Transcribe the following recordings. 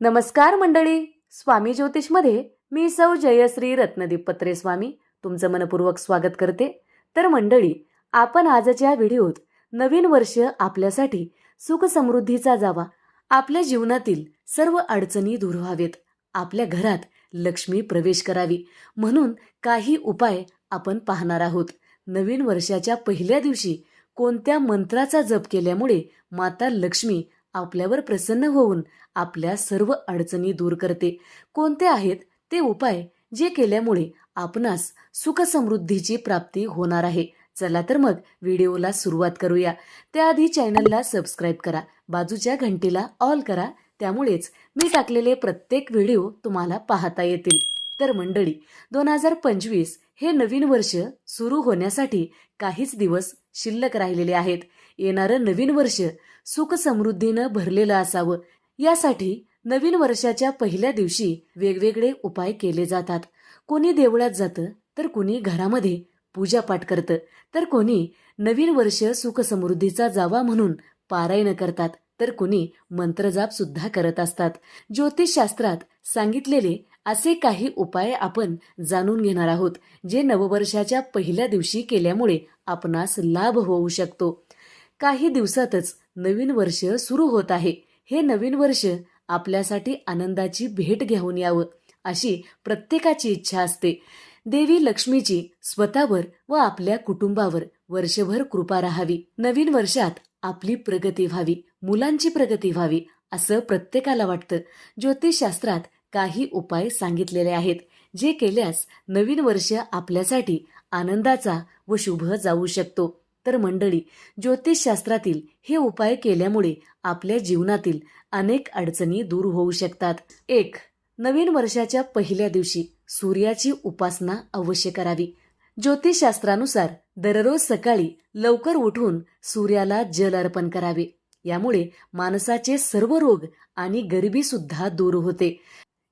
नमस्कार मंडळी स्वामी ज्योतिषमध्ये मी सौ जयश्री रत्नदीप पत्रे स्वामी तुमचं मनपूर्वक स्वागत करते. तर मंडळी आपण आजच्या व्हिडिओत नवीन वर्ष आपल्यासाठी सुख समृद्धीचा जावा. आपल्या जीवनातील सर्व अडचणी दूर व्हावेत. आपल्या घरात लक्ष्मी प्रवेश करावी. म्हणून काही उपाय आपण पाहणार आहोत. नवीन वर्षाच्या पहिल्या दिवशी कोणत्या मंत्राचा जप केल्यामुळे माता लक्ष्मी आपल्यावर प्रसन्न होऊन आपल्या सर्व अडचणी दूर करते. कोणते आहेत ते उपाय जे केल्यामुळे आपणास सुखसमृद्धीची प्राप्ती होणार आहे? चला तर मग व्हिडिओला सुरुवात करूया. त्याआधी चॅनलला सबस्क्राईब करा. बाजूच्या घंटीला ऑल करा. त्यामुळेच मी टाकलेले प्रत्येक व्हिडिओ तुम्हाला पाहता येतील. तर मंडळी दोन हजार पंचवीस हे नवीन वर्ष सुरू होण्यासाठी काहीच दिवस शिल्लक राहिलेले आहेत. येणारं नवीन वर्ष सुख समृद्धीनं भरलेलं असावं. यासाठी नवीन वर्षाच्या पहिल्या दिवशी वेगवेगळे उपाय केले जातात. कोणी देवळात जातं तर कोणी घरामध्ये पूजापाठ करतं. तर कोणी नवीन वर्ष सुख समृद्धीचा जावा म्हणून पारायण करतात. तर कोणी मंत्रजाप सुद्धा करत असतात. ज्योतिषशास्त्रात सांगितलेले असे काही उपाय आपण जाणून घेणार आहोत जे नववर्षाच्या पहिल्या दिवशी केल्यामुळे आपणास लाभ होऊ शकतो. काही दिवसातच नवीन वर्ष सुरू होत आहे. हे नवीन वर्ष आपल्यासाठी आनंदाची भेट घेऊन यावं अशी प्रत्येकाची इच्छा असते. देवी लक्ष्मीची स्वतःवर व आपल्या कुटुंबावर वर्षभर कृपा राहावी. नवीन वर्षात आपली प्रगती व्हावी मुलांची प्रगती व्हावी असं प्रत्येकाला वाटतं. ज्योतिषशास्त्रात काही उपाय सांगितलेले आहेत जे केल्यास नवीन वर्ष आपल्यासाठी आनंदाचा व शुभ जाऊ शकतो. तर मंडळी ज्योतिषशास्त्रातील हे उपाय केल्यामुळे आपल्या जीवनातील अनेक अडचणी दूर होऊ शकतात. एक नवीन वर्षाच्या पहिल्या दिवशी सूर्याची उपासना अवश्य करावी. ज्योतिषशास्त्रानुसार दररोज सकाळी लवकर उठून सूर्याला जल अर्पण करावे. यामुळे माणसाचे सर्व रोग आणि गरिबी सुद्धा दूर होते.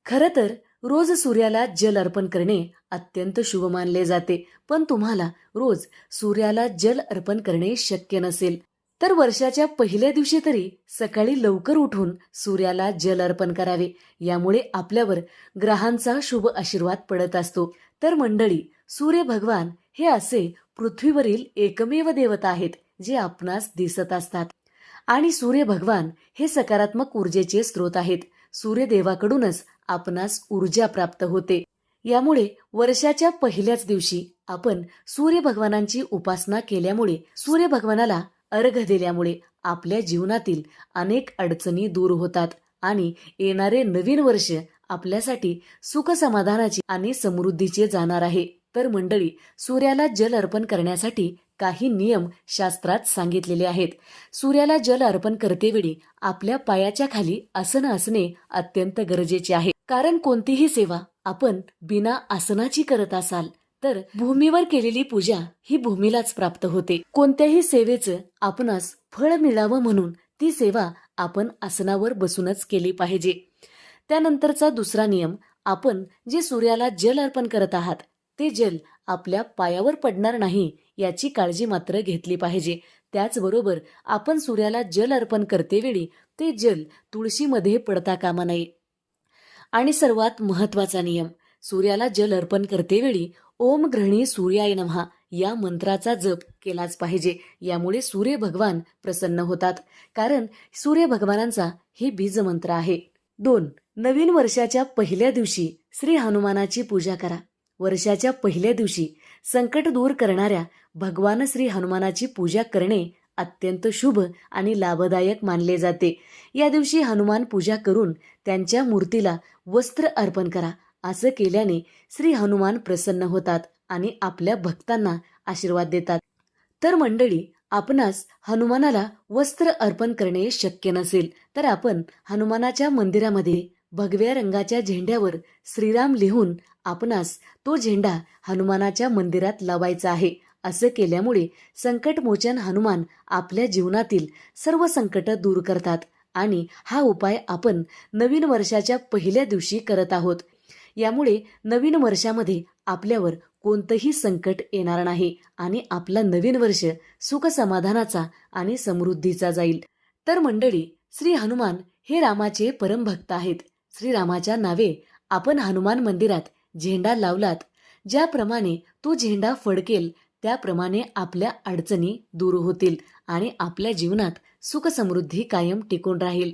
खरं तर रोज सूर्याला जल अर्पण करणे अत्यंत शुभ मानले जाते. पण तुम्हाला रोज सूर्याला जल अर्पण करणे शक्य नसेल. तर वर्षाच्या पहिल्या दिवशी तरी सकाळी लवकर उठून सूर्याला जल अर्पण करावे. यामुळे आपल्यावर ग्रहांचा शुभ आशीर्वाद पडत असतो. तर मंडळी सूर्य भगवान हे असे पृथ्वीवरील एकमेव देवता आहेत जे आपणास दिसत असतात. आणि सूर्य भगवान हे सकारात्मक ऊर्जेचे स्रोत आहेत. सूर्यदेवाकडूनच आपणास ऊर्जा प्राप्त होते. यामुळे वर्षाच्या पहिल्याच दिवशी आपण सूर्य भगवानांची उपासना केल्यामुळे सूर्य भगवानाला अर्घ दिल्यामुळे आपल्या जीवनातील अनेक अडचणी दूर होतात आणि येणारे नवीन वर्ष आपल्यासाठी सुख समाधानाची आणि समृद्धीचे जाणार आहे. तर मंडळी सूर्याला जल अर्पण करण्यासाठी काही नियम शास्त्रात सांगितलेले आहेत. सूर्याला जल अर्पण करतेवेळी आपल्या पायाच्या खाली आसन असणे अत्यंत गरजेचे आहे. कारण कोणतीही सेवा आपण बिना आसनाची करत असाल तर भूमीवर केलेली पूजा ही भूमीलाच प्राप्त होते. कोणत्याही सेवेचं आपणास फळ मिळावं म्हणून ती सेवा आपण आसनावर बसूनच केली पाहिजे. त्यानंतरचा दुसरा नियम आपण जे सूर्याला जल अर्पण करत आहात ते जल आपल्या पायावर पडणार नाही याची काळजी मात्र घेतली पाहिजे. त्याचबरोबर आपण सूर्याला जल अर्पण करतेवेळी ते जल तुळशीमध्ये पडता कामा नये. आणि सर्वात महत्त्वाचा नियम सूर्याला जल अर्पण करतेवेळी ओम ग्रहणी सूर्याय नमहा या मंत्राचा जप केलाच पाहिजे. यामुळे सूर्य भगवान प्रसन्न होतात. कारण सूर्य भगवानांचा हे बीज मंत्र आहे. दोन नवीन वर्षाच्या पहिल्या दिवशी श्री हनुमानाची पूजा करा. वर्षाच्या पहिल्या दिवशी संकट दूर करणाऱ्या भगवान श्री हनुमानाची पूजा करणे अत्यंत शुभ आणि लाभदायक मानले जाते. या दिवशी हनुमान पूजा करून त्यांच्या मूर्तीला वस्त्र अर्पण करा असं केल्याने श्री हनुमान प्रसन्न होतात आणि आपल्या भक्तांना आशीर्वाद देतात. तर मंडळी आपणास हनुमानाला वस्त्र अर्पण करणे शक्य नसेल तर आपण हनुमानाच्या मंदिरामध्ये भगव्या रंगाच्या झेंड्यावर श्रीराम लिहून आपणास तो झेंडा हनुमानाच्या मंदिरात लावायचा आहे असं केल्यामुळे संकटमोचन हनुमान आपल्या जीवनातील सर्व संकट दूर करतात आणि हा उपाय आपण नवीन वर्षाच्या पहिल्या दिवशी करत आहोत. यामुळे नवीन वर्षामध्ये आपल्यावर कोणतंही संकट येणार नाही आणि आपला नवीन वर्ष सुख समाधानाचा आणि समृद्धीचा जाईल. तर मंडळी श्री हनुमान हे रामाचे परमभक्त आहेत. श्रीरामाच्या नावे आपण हनुमान मंदिरात झेंडा लावलात. ज्याप्रमाणे तो झेंडा फडकेल त्याप्रमाणे आपल्या अडचणी दूर होतील आणि आपल्या जीवनात सुखसमृद्धी कायम टिकून राहील.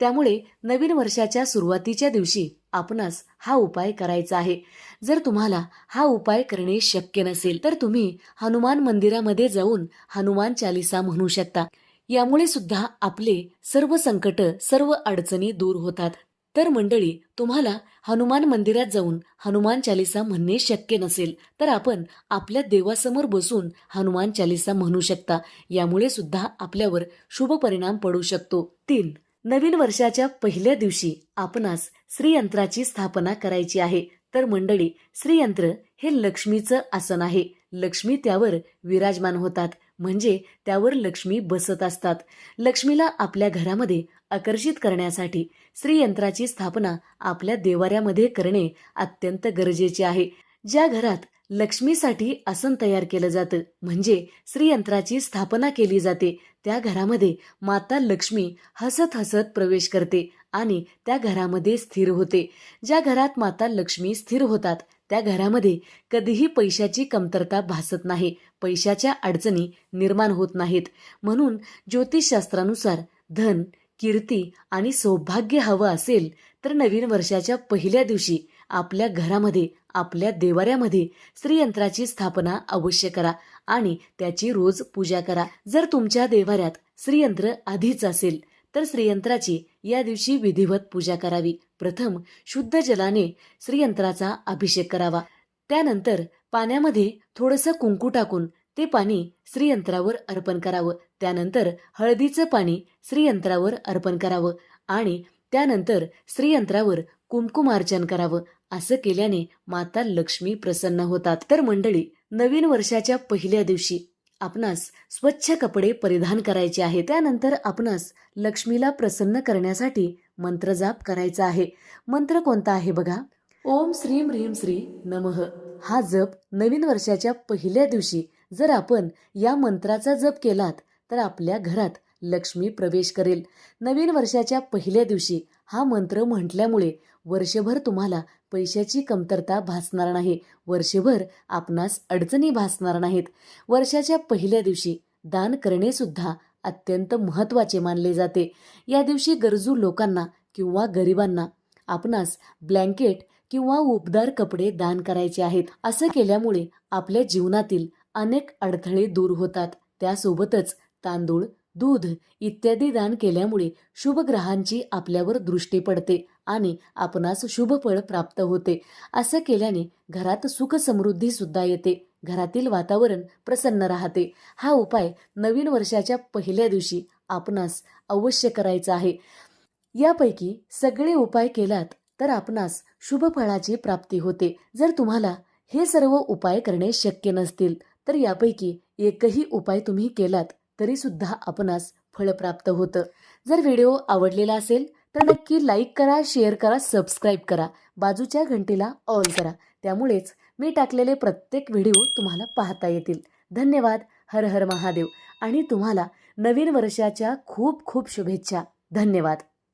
त्यामुळे नवीन वर्षाच्या सुरुवातीच्या दिवशी आपणास हा उपाय करायचा आहे. जर तुम्हाला हा उपाय करणे शक्य नसेल तर तुम्ही हनुमान मंदिरामध्ये जाऊन हनुमान चालिसा म्हणू शकता. यामुळे सुद्धा आपले सर्व संकट सर्व अडचणी दूर होतात. तर मंडळी तुम्हाला हनुमान मंदिरात जाऊन हनुमान चालिसा म्हणणे शक्य नसेल तर आपण आपल्या देवासमोर बसून हनुमान चालिसा म्हणू शकता. यामुळे सुद्धा आपल्यावर शुभ परिणाम पडू शकतो. तीन नवीन वर्षाच्या पहिल्या दिवशी आपणास श्रीयंत्राची स्थापना करायची आहे. तर मंडळी श्रीयंत्र हे लक्ष्मीचं आसन आहे. लक्ष्मी त्यावर विराजमान होतात. म्हणजे त्यावर लक्ष्मी बसत असतात. लक्ष्मीला आपल्या घरामध्ये आकर्षित करण्यासाठी श्रीयंत्राची स्थापना आपल्या देवाऱ्यामध्ये करणे अत्यंत गरजेचे आहे. ज्या घरात लक्ष्मीसाठी आसन तयार केलं जातं म्हणजे श्रीयंत्राची स्थापना केली जाते त्या घरामध्ये माता लक्ष्मी हसत हसत प्रवेश करते आणि त्या घरामध्ये स्थिर होते. ज्या घरात माता लक्ष्मी स्थिर होतात त्या घरामध्ये कधीही पैशाची कमतरता भासत नाही. पैशाच्या अडचणी निर्माण होत नाहीत. म्हणून ज्योतिषशास्त्रानुसार धन कीर्ती आणि सौभाग्य हवं असेल तर नवीन वर्षाच्या पहिल्या दिवशी आपल्या घरामध्ये आपल्या देवाऱ्यामध्ये श्रीयंत्राची स्थापना अवश्य करा आणि त्याची रोज पूजा करा. जर तुमच्या देवाऱ्यात श्रीयंत्र आधीच असेल तर श्रीयंत्राची या दिवशी विधिवत पूजा करावी. प्रथम शुद्ध जलाने श्रीयंत्राचा अभिषेक करावा. त्यानंतर पाण्यामध्ये थोडंसं कुंकू टाकून ते पाणी श्रीयंत्रावर अर्पण करावं. त्यानंतर हळदीचं पाणी श्रीयंत्रावर अर्पण करावं आणि त्यानंतर श्रीयंत्रावर कुंकुमार्चन करावं असं केल्याने माता लक्ष्मी प्रसन्न होतात. तर मंडळी नवीन वर्षाच्या पहिल्या दिवशी आपणास स्वच्छ कपडे परिधान करायचे आहे. त्यानंतर आपणास लक्ष्मीला प्रसन्न करण्यासाठी मंत्रजाप करायचा आहे. मंत्र कोणता आहे बघा? ओम श्रीम ह्रीम श्री नमः. हा जप नवीन वर्षाच्या पहिल्या दिवशी जर आपण या मंत्राचा जप केलात तर आपल्या घरात लक्ष्मी प्रवेश करेल. नवीन वर्षाच्या पहिल्या दिवशी हा मंत्र म्हटल्यामुळे वर्षभर तुम्हाला पैशाची कमतरता भासणार नाही. वर्षभर आपणास अडचणी भासणार नाहीत. वर्षाच्या पहिल्या दिवशी दान करणेसुद्धा अत्यंत महत्त्वाचे मानले जाते. या दिवशी गरजू लोकांना किंवा गरिबांना आपणास ब्लँकेट किंवा उबदार कपडे दान करायचे आहेत. असं केल्यामुळे आपल्या जीवनातील अनेक अडथळे दूर होतात. त्यासोबतच तांदूळ दूध इत्यादी दान केल्यामुळे शुभ ग्रहांची आपल्यावर दृष्टी पडते आणि आपणास शुभ फळ प्राप्त होते. असं केल्याने घरात सुख समृद्धी सुद्धा येते. घरातील वातावरण प्रसन्न राहते. हा उपाय नवीन वर्षाच्या पहिल्या दिवशी आपणास अवश्य करायचा आहे. यापैकी सगळे उपाय केलात तर आपणास शुभ फळाची प्राप्ती होते. जर तुम्हाला हे सर्व उपाय करणे शक्य नसतील तर यापैकी एकही उपाय तुम्ही केलात. तरीसुद्धा आपणास फळ प्राप्त होतं. जर व्हिडिओ आवडलेला असेल तर नक्की लाईक करा शेअर करा सबस्क्राईब करा. बाजूच्या घंटीला ऑल करा. त्यामुळेच मी टाकलेले प्रत्येक व्हिडिओ तुम्हाला पाहता येतील. धन्यवाद. हर हर महादेव. आणि तुम्हाला नवीन वर्षाच्या खूप खूप शुभेच्छा. धन्यवाद.